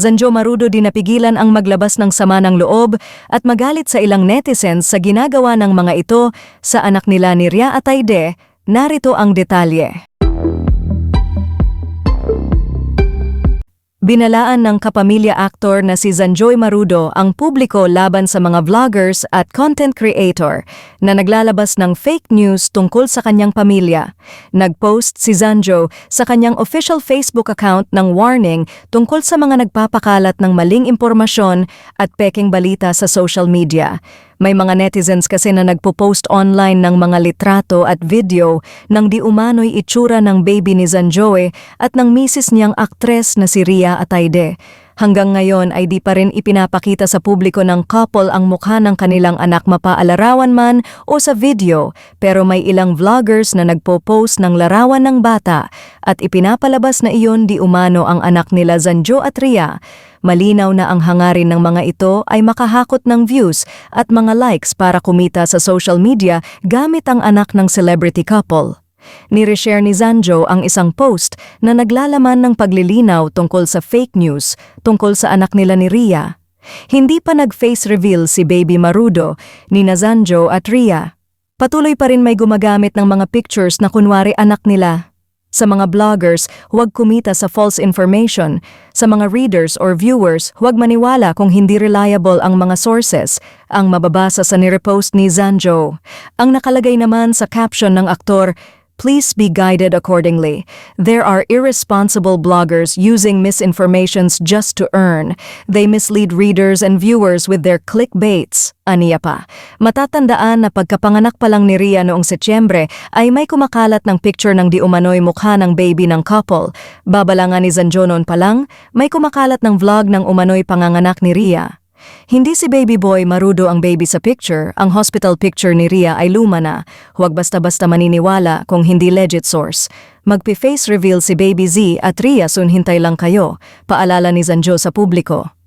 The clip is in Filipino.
Zanjo Marudo din napigilan ang maglabas ng sama ng loob at magalit sa ilang netizens sa ginagawa ng mga ito sa anak nila ni Ria Atayde. Narito ang detalye. Binalaan ng kapamilya actor na si Zanjoy Marudo ang publiko laban sa mga vloggers at content creator na naglalabas ng fake news tungkol sa kanyang pamilya. Nagpost si Zanjo sa kanyang official Facebook account ng warning tungkol sa mga nagpapakalat ng maling impormasyon at peking balita sa social media. May mga netizens kasi na nagpo-post online ng mga litrato at video ng di umano'y itsura ng baby ni Zanjoe at ng misis niyang aktres na si Ria Atayde. Hanggang ngayon ay di pa rin ipinapakita sa publiko ng couple ang mukha ng kanilang anak mapaalarawan man o sa video pero may ilang vloggers na nagpo-post ng larawan ng bata at ipinapalabas na iyon di umano ang anak nila Zanjo at Ria. Malinaw na ang hangarin ng mga ito ay makahakot ng views at mga likes para kumita sa social media gamit ang anak ng celebrity couple. Nireshare ni Zanjo ang isang post na naglalaman ng paglilinaw tungkol sa fake news tungkol sa anak nila ni Ria. Hindi pa nag-face reveal si Baby Marudo ni Zanjo at Ria. Patuloy pa rin may gumagamit ng mga pictures na kunwari anak nila. Sa mga bloggers, huwag kumita sa false information. Sa mga readers or viewers, huwag maniwala kung hindi reliable ang mga sources, ang mababasa sa nirepost ni Zanjo. Ang nakalagay naman sa caption ng aktor, Please be guided accordingly. There are irresponsible bloggers using misinformations just to earn. They mislead readers and viewers with their clickbaits. Aniya pa. Matatandaan na pagkapanganak pa lang ni Ria noong Setyembre ay may kumakalat ng picture ng di umano'y mukha ng baby ng couple. Babalangan ni Zanjo noon pa lang, may kumakalat ng vlog ng umano'y panganganak ni Ria. Hindi si baby boy marudo ang baby sa picture, ang hospital picture ni Ria ay luma na. Huwag basta-basta maniniwala kung hindi legit source. Magpi-face reveal si Baby Z at Ria soon hintay lang kayo. Paalala ni Zanjo sa publiko.